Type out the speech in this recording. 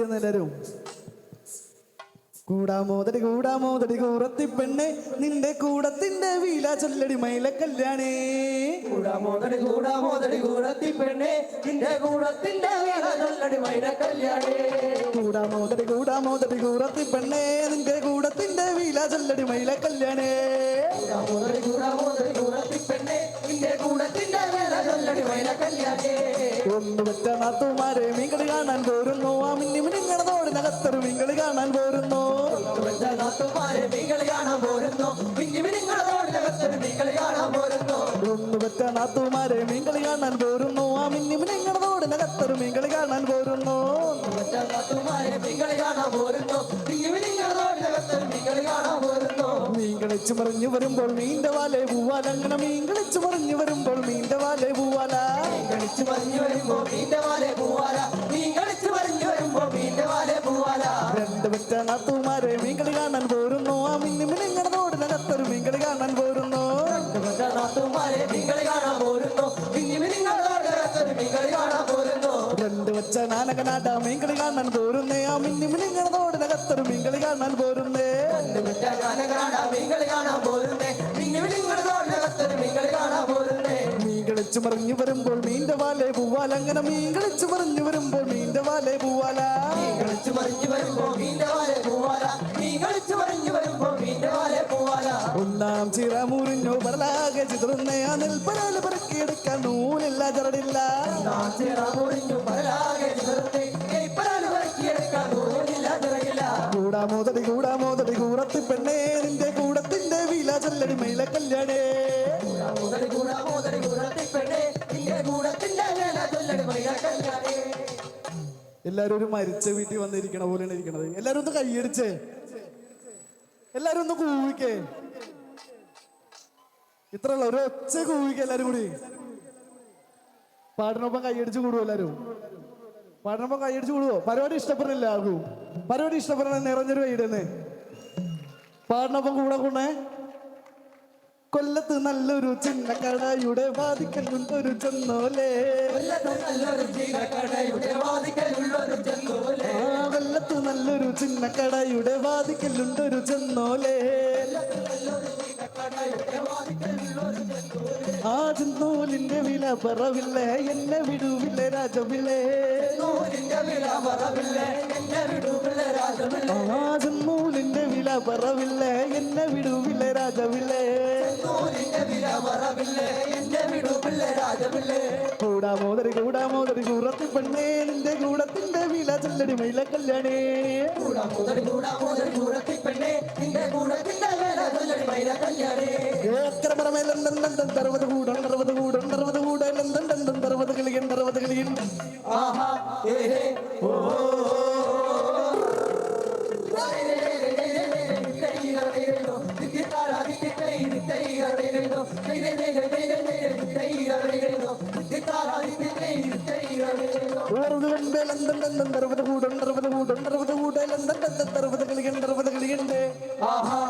Ready ഒന്ന് എല്ലാരും. കൂടാമോതടി കൂടാമോതടി കൂറത്തി പെണ്ണെ നിന്റെ കൂടത്തിന്റെ വീല ചൊല്ലടി മൈല കല്യാണേ. കൂടാമോതടി കൂടാമോതടി കൂടത്തി പെണ്ണെ നിന്റെ കൂടത്തിന്റെ വീല ചൊല്ലടി മൈല കല്യാണേ. കൂടാമോതടി കൂടാമോതടി കൂറത്തി പെണ്ണെ നിന്റെ കൂടത്തിന്റെ വീല ചൊല്ലടി മൈല കല്യാണേ. കൂടാമോതടി കൂടാമോതടി കൂറത്തി പെണ്ണെ നിന്റെ കൂടത്തിന്റെ വീല ചൊല്ലടി മൈല കല്യാണേ. ഒന്ന് വെച്ച നാത്തുമാരെ മീൻകളി കാണാൻ പോരുന്നു. ആ മിന്നി മിനിങ്ങണതോടിനകത്തൊരു മീൻകളി കാണാൻ പോരുന്നു. നാത്തുമാരെ നിങ്ങൾ കാണാൻ പോരുന്നു. പിഞ്ഞി നിങ്ങളോടകത്തൊരു നിങ്ങൾ കാണാൻ വെച്ച നാത്തുമാരെ മീൻകളി കാണാൻ പോരുന്നു. ആ മിന്നി മിനിങ്ങണതോടിനകത്തൊരു മീൻകളി കാണാൻ പോരുന്നു. മീൻകളിച്ചു മറിഞ്ഞു വരുമ്പോൾ മീന്റെ വാലേ പൂവാല. അങ്ങനെ മീൻകളിച്ചു മറിഞ്ഞു വരുമ്പോൾ മീന്റെ വാലേ പൂവാല. മീൻകളിച്ചു മറിഞ്ഞു വരുമ്പോൾ മീന്റെ വാലെ പൂവാല. മീൻകളിച്ചു മറിഞ്ഞു വരുമ്പോൾ മീന്റെ വാലെ പൂവാല. രണ്ട് വെച്ച നാത്തുമാരെ മീൻ കാണാൻ പോരുന്നു. ആ മിന്നി മിനിങ്ങണതോടിനകത്തൊരു മീൻകളി കാണാൻ പോരുന്നു. നാത്തുമാരെ നിങ്ങൾ കാണാൻ പോരുന്നു. വെച്ച നാനകനാട്ട മീൻ കാണാൻ പോരുന്നേ. ആ മിന്നി മിനിങ്ങണതോടിനകത്തൊരു മീൻ കളി കാണാൻ പോരുന്നേ. വെച്ച ഗാന കാണാൻ നിങ്ങൾ കാണാൻ പോരുന്നേ. പിഞ്ഞി നിങ്ങളോടകത്തൊരു നിങ്ങൾ കാണാൻ പോരുന്നേ. മീൻ കളിച്ചു മറിഞ്ഞു വരുമ്പോൾ മീന്റെ വാലെ പൂവാല. അങ്ങനെ മീൻ കളിച്ചു മറിഞ്ഞു വരുമ്പോൾ മീന്റെ വാലെ പൂവാല. കളിച്ചു മറിഞ്ഞു വരുമ്പോൾ മീന്റെ വാലെ പൂവാല. നീ കളിച്ചു മറിഞ്ഞു ഒന്നാം ചിറ മുറിഞ്ഞു പറലാകെ ചിതറുന്നേ ആ നെൽപ്പരാൽ പെറുക്കിയെടുക്കാൻ നൂലില്ല ചരടില്ല. കൂടാമോദടി കൂടാമോദടി കൂറത്തി പെണ്ണേ നിന്റെ കൂടത്തിന്റെ വില ചെല്ലടി മൈല കല്യാണേ. മുതൽ കൂടാ മുതൽ കൂടത്തി പെണ്ണെ നിന്റെ കൂടത്തിന്റെ വേല ചൊല്ലടി മൈന കല്യാണേ. എല്ലാരും ഒരു മരിച്ച വീട്ടിൽ വന്നിരിക്കണ പോലെയാണ് ഇരിക്കണത്. എല്ലാരും ഒന്ന് കൈയടിച്ചേ. എല്ലാരും ഒന്ന് കൂവിക്കേ. ഇത്ര ഉള്ള ഒരു ഒച്ച കൂവിക്കേ എല്ലാരും കൂടി. പാടിനൊപ്പം കൈയടിച്ച് കൂടുവോ എല്ലാരും? പാടിനൊപ്പം കൈയടിച്ച് കൂടുവോ? പരിപാടി ഇഷ്ടപ്പെടുന്നില്ല ആർക്കും. പരിപാടി ഇഷ്ടപ്പെടണേ നിറഞ്ഞൊരു കൈയിടുന്നേ പാടിനൊപ്പം കൂടെ കൂടെ കൊല്ലത്ത് നല്ലൊരു ചിന്നക്കടയുടെ മുൻപൊരു ചെന്നോലേ. കൊല്ലത്ത് നല്ലൊരു ചിന്നക്കടയുടെ ബാധിക്കലുണ്ടൊരു ചെന്നോലേ. ആ ചെന്നോലിന്റെ വില പറവില്ലേ? എന്നെ വിടുവില്ലേ രാജവില്ലേ നൂലിന്റെ വില പറവില്ലേ? എന്നെ വിടുവില്ല രാജമില്ലേ കൂടാമോദരി കൂടാമോദരി കൂറത്തി പെണ്ണേ നിന്റെ കൂടത്തിന്റെ വില ചൊല്ലടി മൈല കല്യാണേ കൂടാ മുതൽ കൂടാ മുതൽ കൂടത്തി പെണ്ണേ നിന്റെ കൂടത്തിന്റെ അറുപത് കൂടം അറുപത് ആഹാ